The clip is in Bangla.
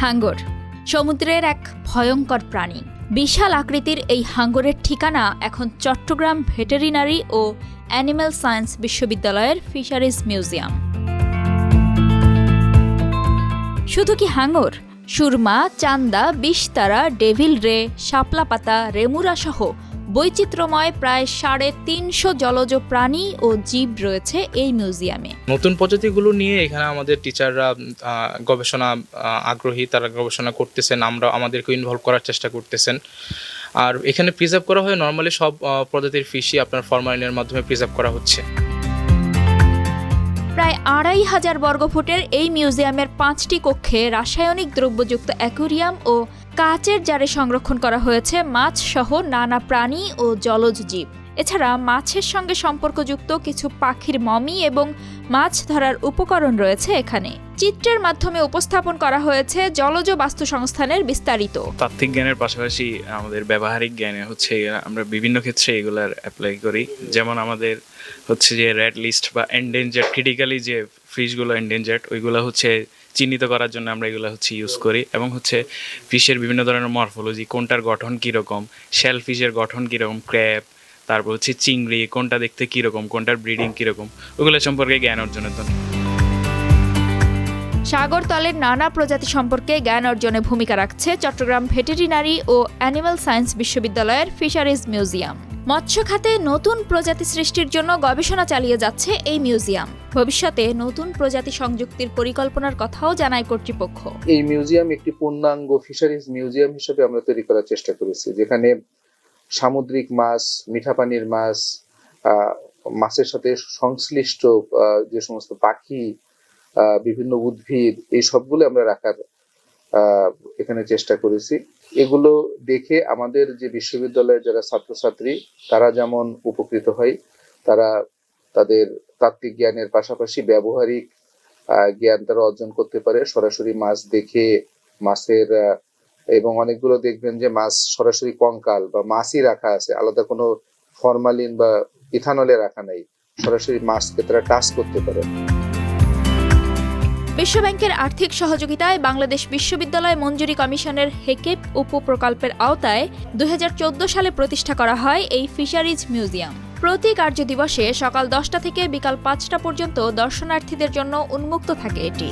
হাঙ্গর, সমুদ্রের এক ভয়ঙ্কর প্রাণী। বিশাল আকৃতির এই হাঙ্গরের ঠিকানা এখন চট্টগ্রাম ভেটেরিনারি ও অ্যানিম্যাল সায়েন্স বিশ্ববিদ্যালয়ের ফিশারিজ মিউজিয়াম। শুধু কি হাঙ্গর? সুরমা, চান্দা, বিষতারা, ডেভিল রে শাপলা পাতা রেমুরা সহ বৈচিত্র্যময় প্রায় সাড়ে তিনশো জলজ প্রাণী ও জীব রয়েছে এই মিউজিয়ামে। নতুন প্রজাতিগুলো নিয়ে এখানে আমাদের টিচাররা গবেষণা আগ্রহী তারা গবেষণা করতেছেন আমরা আমাদেরকে ইনভলভ করার চেষ্টা করতেছেন। আর এখানে প্রিজার্ভ করা হয় নর্মালি সব প্রজাতির ফিশই আপনার ফরমালিনের মাধ্যমে প্রিজার্ভ করা হচ্ছে। প্রায় আড়াই হাজার বর্গফুটের এই মিউজিয়ামের পাঁচটি কক্ষে রাসায়নিক দ্রব্যযুক্ত অ্যাকুরিয়াম ও কাচের জারে সংরক্ষণ করা হয়েছে মাছ সহ নানা প্রাণী ও জলজ জীব। এছাড়া মাছের সঙ্গে সম্পর্কযুক্ত কিছু পাখির মমি এবং মাছ ধরার উপকরণ রয়েছে এখানে। চিত্রের মাধ্যমে উপস্থাপন করা হয়েছে জলজ বাস্তু সংস্থানের বিস্তারিত। তাত্ত্বিক জ্ঞানের পাশাপাশি আমাদের ব্যবহারিক জ্ঞানে হচ্ছে আমরা বিভিন্ন ক্ষেত্রে এগুলার অ্যাপ্লাই করি। যেমন আমাদের হচ্ছে যে রেড লিস্ট বা এন্ডেঞ্জার্ড ক্রিটিক্যালি যে ফিশগুলো এন্ডেঞ্জার্ড ওইগুলো হচ্ছে চিহ্নিত করার জন্য আমরা এগুলো হচ্ছে ইউজ করি। এবং হচ্ছে ফিশের বিভিন্ন ধরনের মরফোলজি কোনটার গঠন কীরকম শেল ফিশের গঠন কীরকম ক্র্যাপ তারপর হচ্ছে চিংড়ি কোনটা দেখতে কীরকম কোনটার ব্রিডিং কীরকম ওগুলো সম্পর্কে জ্ঞান অর্জনের জন্য। সাগর তলের নানা প্রজাতি সম্পর্কে জ্ঞান অর্জনে ভূমিকা রাখছে চট্টগ্রাম ভেটেরিনারি ও অ্যানিম্যাল সায়েন্স বিশ্ববিদ্যালয়ের ফিশারিজ মিউজিয়াম। মৎস্য খাতে নতুন প্রজাতি সৃষ্টির জন্য গবেষণা চালিয়ে যাচ্ছে এই মিউজিয়াম। ভবিষ্যতে নতুন প্রজাতি সংযুক্তির পরিকল্পনার কথাও জানায় কর্তৃপক্ষ। এই মিউজিয়াম একটি পূর্ণাঙ্গ ফিশারিজ মিউজিয়াম হিসেবে আমরা তৈরি করার চেষ্টা করেছি যেখানে সামুদ্রিক মাছ, মিঠা পানির মাছ মাছের সাথে সংশ্লিষ্ট যে সমস্ত পাখি বিভিন্ন উদ্ভিদ, এই সবগুলো আমরা রাখার এখানে চেষ্টা করেছি। এগুলো দেখে আমাদের যে বিশ্ববিদ্যালয়ের যারা ছাত্রছাত্রী, তারা যেমন উপকৃত হয়, তারা তাদের তাত্ত্বিক জ্ঞানের পাশাপাশি ব্যবহারিক জ্ঞান তারা অর্জন করতে পারে। সরাসরি মাছ দেখে, মাছের এবং অনেকগুলো দেখবেন যে মাছ সরাসরি কঙ্কাল বা মাছই রাখা আছে, আলাদা কোনো ফরমালিন বা ইথানলে রাখা নাই, সরাসরি মাছকে তারা টাচ করতে পারে। বিশ্বব্যাংকের আর্থিক সহযোগিতায় বাংলাদেশ বিশ্ববিদ্যালয় মঞ্জুরি কমিশনের হেকেপ উপপ্রকল্পের আওতায় দুই হাজার চোদ্দ সালে প্রতিষ্ঠা করা হয় এই ফিশারিজ মিউজিয়াম। প্রতি কার্য দিবসে সকাল দশটা থেকে বিকাল পাঁচটা পর্যন্ত দর্শনার্থীদের জন্য উন্মুক্ত থাকে এটি।